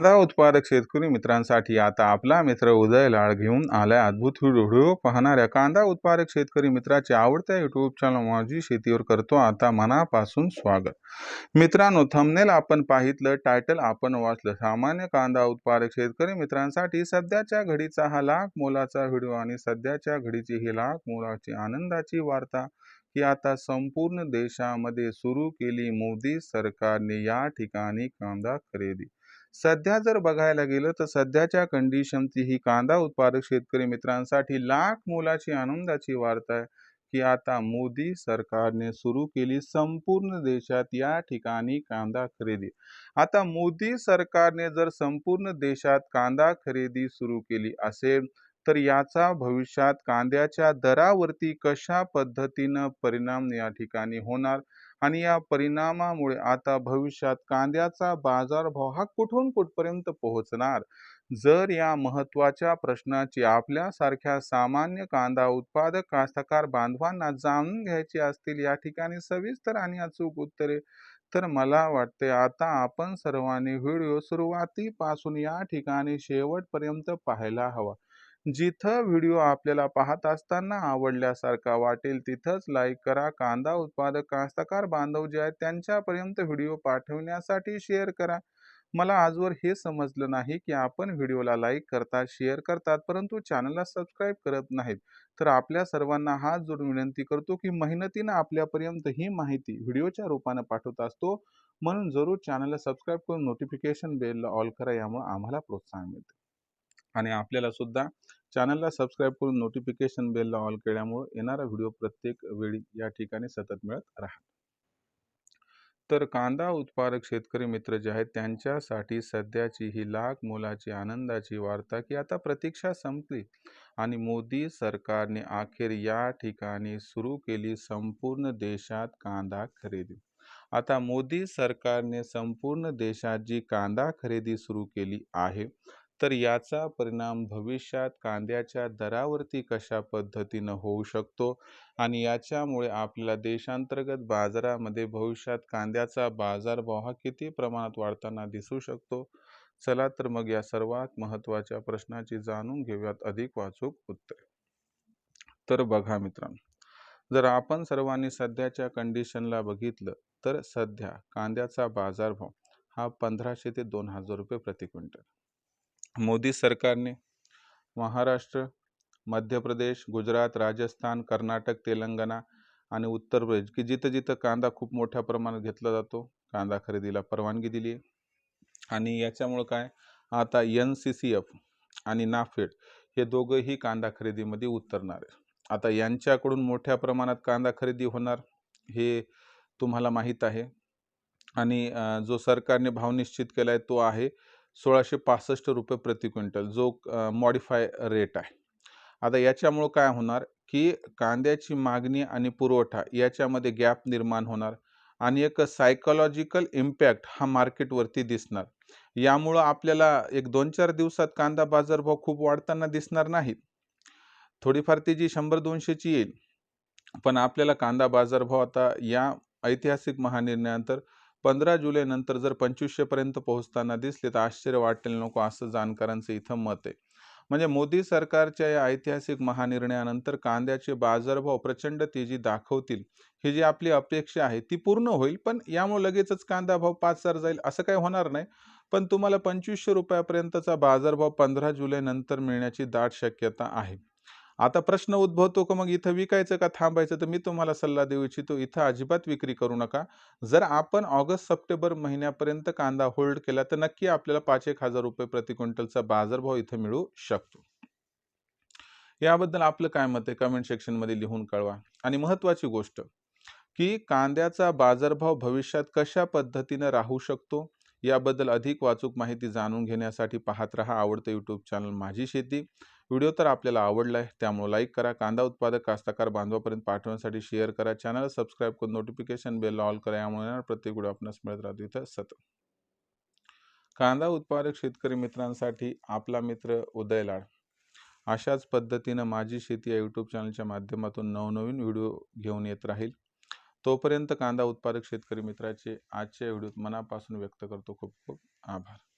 कांदा उत्पादक शेतकरी मित्रांसाठी आता आपला मित्र उदय लाळ घेऊन आलाय अद्भुत व्हिडिओ पाहणाऱ्या कांदा उत्पादक शेतकरी मित्राचे आवडत्या युट्यूब चॅनल माझी शेतीवर करतो आता मनापासून स्वागत. मित्रांनो थंबनेल आपण पाहितलं टायटल आपण वाचलं. सामान्य कांदा उत्पादक शेतकरी मित्रांसाठी सध्याच्या घडीचा हा लाख मोलाचा व्हिडिओ आणि सध्याच्या घडीची ही लाख मोलाची आनंदाची वार्ता की आता संपूर्ण देशामध्ये सुरू केली मोदी सरकारने या ठिकाणी कांदा खरेदी. सध्या जर बघायला गेलं तर सध्याच्या कंडिशनची ही कांदा उत्पादक शेतकरी मित्रांसाठी लाख मोलाची आनंदाची वार्ता आहे की आता मोदी सरकारने सुरू केली संपूर्ण देशात या ठिकाणी कांदा खरेदी. आता मोदी सरकारने जर संपूर्ण देशात कांदा खरेदी सुरू केली असेल तर याचा भविष्यात कांद्याच्या दरावरती कशा पद्धतीनं परिणाम या ठिकाणी होणार? आणि या परिणामामुळे आता भविष्यात कांद्याचा बाजारभाव हा कुठून कुठपर्यंत पोहोचणार? जर या महत्त्वाच्या प्रश्नाची आपल्यासारख्या सामान्य कांदा उत्पादक कास्तकार बांधवांना जाणून घ्यायची असतील या ठिकाणी सविस्तर आणि अचूक उत्तरे तर मला वाटते आता आपण सर्वांनी व्हिडिओ सुरुवातीपासून या ठिकाणी शेवटपर्यंत पाहायला हवा. जिथं व्हिडिओ आपल्याला पाहत असताना आवडल्यासारखा वाटेल तिथंच लाईक करा. कांदा उत्पादक कास्तकार बांधव जे आहेत त्यांच्यापर्यंत व्हिडिओ पाठवण्यासाठी शेअर करा. मला आजवर हे समजलं नाही की आपण व्हिडिओला लाईक करतात शेअर करतात परंतु चॅनलला सबस्क्राईब करत नाहीत. तर आपल्या सर्वांना हात जोडून विनंती करतो की मेहनतीनं आपल्यापर्यंत ही माहिती व्हिडिओच्या रूपानं पाठवत असतो. म्हणून जरूर चॅनलला सबस्क्राईब करून नोटिफिकेशन बेलला ऑल करा. यामुळे आम्हाला प्रोत्साहन मिळते. आणि आपल्याला सुद्धा चॅनलला सबस्क्राईब करून नोटिफिकेशन बेलला ऑल केल्यामुळे येणारा व्हिडिओ प्रत्येक वेळी या ठिकाणी सतत मिळत राहा तर कांदा उत्पादक शेतकरी मित्र जे आहेत त्यांच्यासाठी सध्याची ही लाख मोलाची आनंदाची वार्ता की आता प्रतीक्षा संपली आणि मोदी सरकारने अखेर या ठिकाणी सुरू केली संपूर्ण देशात कांदा खरेदी. आता मोदी सरकारने संपूर्ण देशात जी कांदा खरेदी सुरू केली आहे तर याचा परिणाम भविष्यात कांद्याच्या दरावरती कशा पद्धतीनं होऊ शकतो? आणि याच्यामुळे आपल्याला देशांतर्गत बाजारामध्ये भविष्यात कांद्याचा बाजारभाव हा किती प्रमाणात वाढताना दिसू शकतो? चला तर मग या सर्वात महत्त्वाच्या प्रश्नाची जाणून घेऊयात अधिक वाचूक उत्तरे. तर बघा मित्रांनो जर आपण सर्वांनी सध्याच्या कंडिशनला बघितलं तर सध्या कांद्याचा बाजारभाव हा पंधराशे ते दोन हजार रुपये प्रति क्विंटल. मोदी सरकारने महाराष्ट्र मध्य प्रदेश गुजरात राजस्थान कर्नाटक तेलंगणा आणि उत्तर प्रदेश की जिथं जिथं कांदा खूप मोठ्या प्रमाणात घेतला जातो कांदा खरेदीला परवानगी दिली आहे आणि याच्यामुळं काय? आता एन सी सी एफ आणि नाफेड हे दोघंही कांदा खरेदीमध्ये उतरणार आहे आता यांच्याकडून मोठ्या प्रमाणात कांदा खरेदी होणार हे तुम्हाला माहीत आहे. आणि जो सरकारने भाव निश्चित केला आहे तो आहे सोळाशे पासष्ट रुपये प्रति क्विंटल जो मॉडिफाय रेट आहे. आता याच्यामुळं काय होणार की कांद्याची मागणी आणि पुरवठा याच्यामध्ये गॅप निर्माण होणार आणि एक सायकोलॉजिकल इम्पॅक्ट हा मार्केटवरती दिसणार. यामुळं आपल्याला एक दोन चार दिवसात कांदा बाजारभाव खूप वाढताना दिसणार नाहीत थोडीफार ती जी शंभर दोनशेची येईल. पण आपल्याला कांदा बाजारभाव आता या ऐतिहासिक महानिर्णयानंतर पंधरा जुलैनंतर जर पंचवीसशेपर्यंत पोहोचताना दिसले तर आश्चर्य वाटेल नको असं जाणकारांचं इथं मत आहे. म्हणजे मोदी सरकारच्या या ऐतिहासिक महानिर्णयानंतर कांद्याचे बाजारभाव प्रचंड तेजी दाखवतील ही जी आपली अपेक्षा आहे ती पूर्ण होईल पण यामुळे लगेचच कांदा भाव पाच हजार जाईल असं काही होणार नाही. पण तुम्हाला पंचवीसशे रुपयापर्यंतचा बाजारभाव पंधरा जुलैनंतर मिळण्याची दाट शक्यता आहे. आता प्रश्न उद्भवतो का मग इथं विकायचं का थांबायचं? तर मी तुम्हाला सल्ला देऊ इच्छितो इथं अजिबात विक्री करू नका. जर आपण ऑगस्ट सप्टेंबर महिन्यापर्यंत कांदा होल्ड केला तर नक्की आपल्याला पाच एक हजार रुपये प्रति क्विंटलचा बाजारभाव इथं मिळू शकतो. याबद्दल आपलं काय मत आहे? कमेंट सेक्शनमध्ये लिहून कळवा. आणि महत्त्वाची गोष्ट की कांद्याचा बाजारभाव भविष्यात कशा पद्धतीनं राहू शकतो याबद्दल अधिक वाचूक माहिती जाणून घेण्यासाठी पाहत रहा आवडतं यूट्यूब चॅनल माझी शेती. व्हिडिओ तर आपल्याला आवडला आहे. त्यामुळे लाईक करा कांदा उत्पादक कास्तकार बांधवापर्यंत पाठवण्यासाठी शेअर करा चॅनल सबस्क्राईब करून नोटिफिकेशन बेल ऑल करा यामुळे प्रत्येक व्हिडिओ आपणास मिळत राहतो. इथं सत कांदा उत्पादक शेतकरी मित्रांसाठी आपला मित्र उदय लाड. अशाच पद्धतीनं माझी शेती या यूट्यूब चॅनलच्या माध्यमातून नवनवीन व्हिडिओ घेऊन येत राहील. तोपर्यंत कांदा उत्पादक शेतकरी मित्राचे आजच्या व्हिडिओत मनापासून व्यक्त करतो खूप खूप आभार.